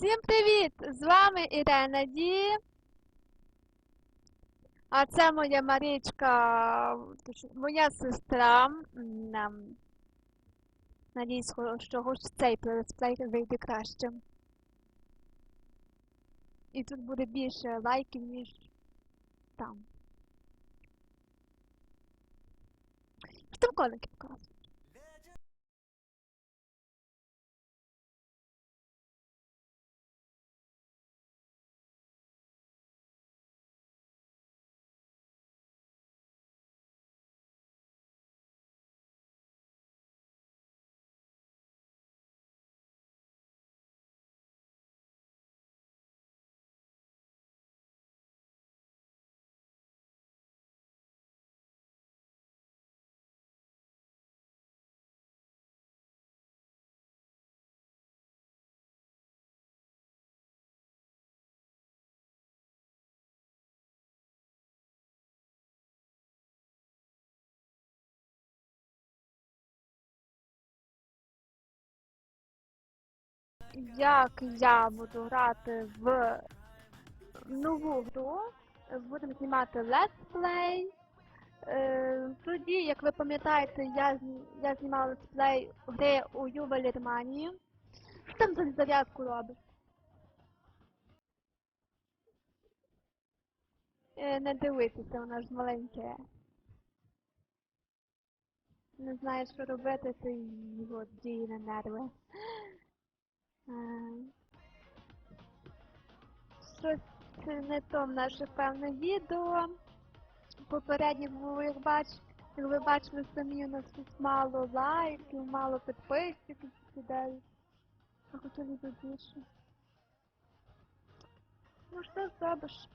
Всім привіт! З вами Ірена Ді. А це моя Марічка, моя сестра. Ем, Надіюсь, що хоч цей летсплей вийде краще. І тут буде більше лайків, ніж там. Там коники показують? Як я буду грати в нову гру, будемо знімати летсплей. Тоді, як ви пам'ятаєте, я, я знімала летсплей гри у Ювелірманії. Що там за зав'язку робиш? Е, не дивитися, вона ж маленьке. Не знає, що робити, то й діє на нерви. Щось не то в наше певне відео. Попереднє було, як бач, як ви бачили самі, у нас тут мало лайків, мало підписчиків сідають. А хотіли би більше. Ну що зробиш?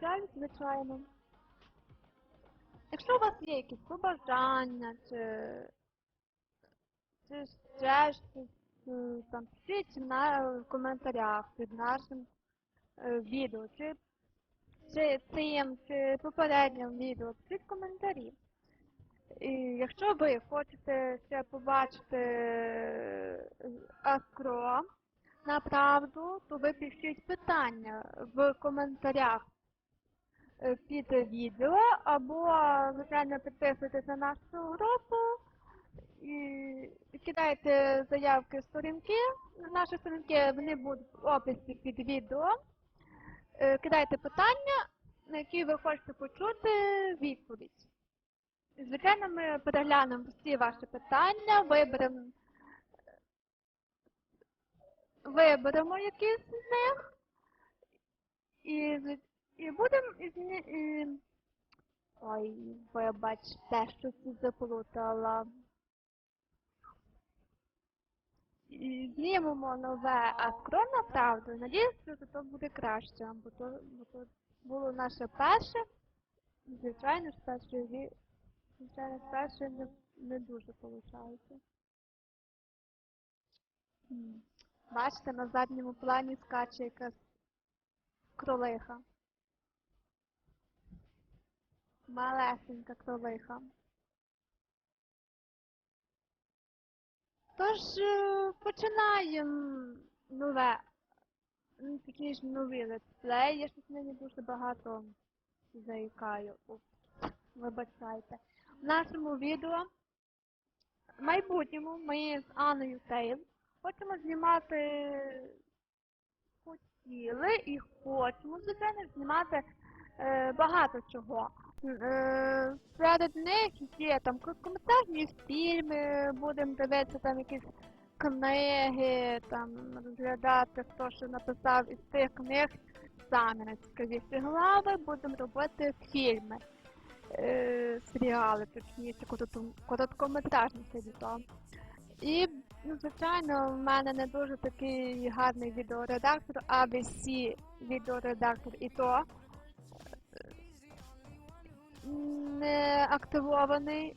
Жаль, звичайно. Якщо у вас є якісь побажання, чи, чи ще щось, там пишіть на в коментарях під нашим е, відео, чи, чи цим, чи попереднім відео, пишіть коментарі. І якщо ви хочете ще побачити е, Акро на правду, то ви пишіть питання в коментарях е, під відео, або, звичайно, підписуйтесь на нашу групу і заявки сторінки. Наші сторінки вони будуть в описі під відео. Е, Кидайте питання, на які ви хочете почути відповідь. Звичайно, ми переглянемо всі ваші питання, виберемо виберемо якісь з них і, і будемо із. Ой, вибачте, що заплутала. І знімемо нове акро на правду. Надіюсь, що це буде краще, бо то, бо то було наше перше. Звичайно ж, перше. Звичайно, перше не, не дуже виходить. Бачите, на задньому плані скаче якась кролиха. Малесенька кролиха. Тож е, починаємо нове. ну, Такі ж нові летсплеї. Я щось нині дуже багато заїкаю. Вибачайте. В нашому відео в майбутньому ми з Анною Тейл хочемо знімати хотіли і хочемо, звичайно, знімати е, багато чого. Е, серед них є там короткометражні фільми, будемо дивитися там якісь книги, там розглядати, хто що написав із цих книг. Самі найцікавіші глави, будемо робити фільми, е, серіали, точніше, коротко- короткометражні серіали. І, ну, звичайно, в мене не дуже такий гарний відеоредактор, ABC відеоредактор і то. е, не активований.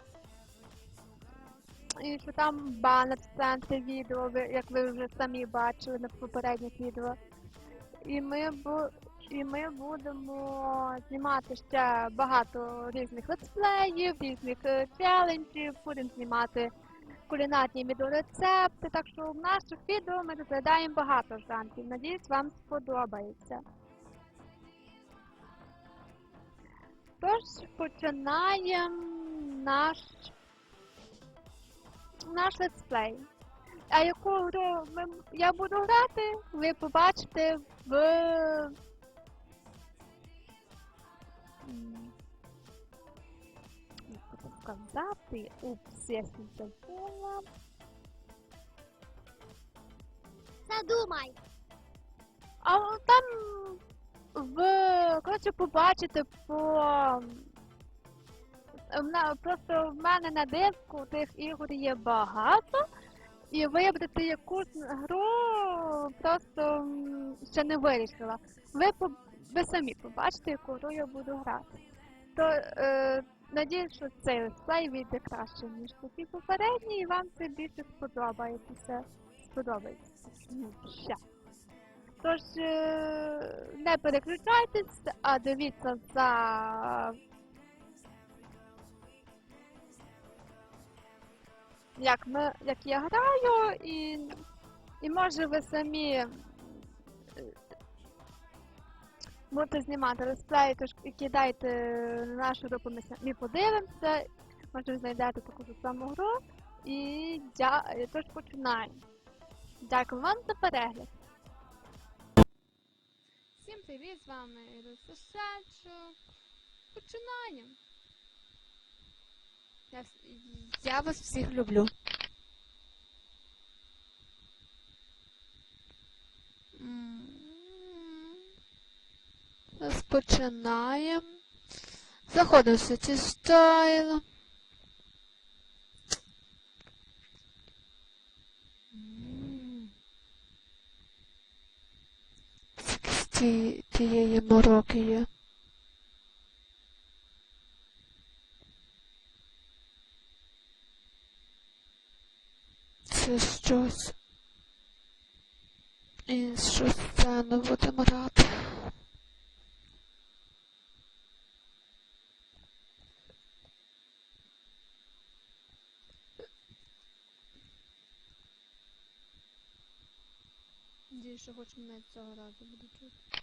І що там банер в центрі відео, як ви вже самі бачили на попередніх відео. І ми, бу- і ми будемо знімати ще багато різних летсплеїв, різних е, челенджів, будемо знімати кулінарні відеорецепти, так що в наших відео ми розглядаємо багато жанрів. Надіюсь, вам сподобається. Тож починаємо наш наш летсплей. А яку гру ми, я буду грати, ви побачите в. сказати? Упс, я сі забула. Задумай. А там в коротше побачите по просто в мене на диску тих ігор є багато, і вибрати якусь гру просто ще не вирішила. Ви по- ви самі побачите, яку гру я буду грати. То е, надіюсь, що цей летсплей вийде краще, ніж ті попередні, і вам це більше сподобається. Сподобається. Тож е, не переключайтесь, а дивіться за. Як, ми, як я граю, і, і може ви самі е, будете знімати летсплей, тож кидайте на нашу групу, ми подивимося, може ви знайдете таку ж саму гру. І дя... тож починаємо. Дякую вам за перегляд. Всім привіт, з вами Русосачо. Починаємо. Я, я вас всіх люблю. Розпочинаємо. Заходимо в City Style. Скільки цієї мороки є. Це щось. І щось це не будемо грати. Надіюсь, що хоч мене цього разу буде чути.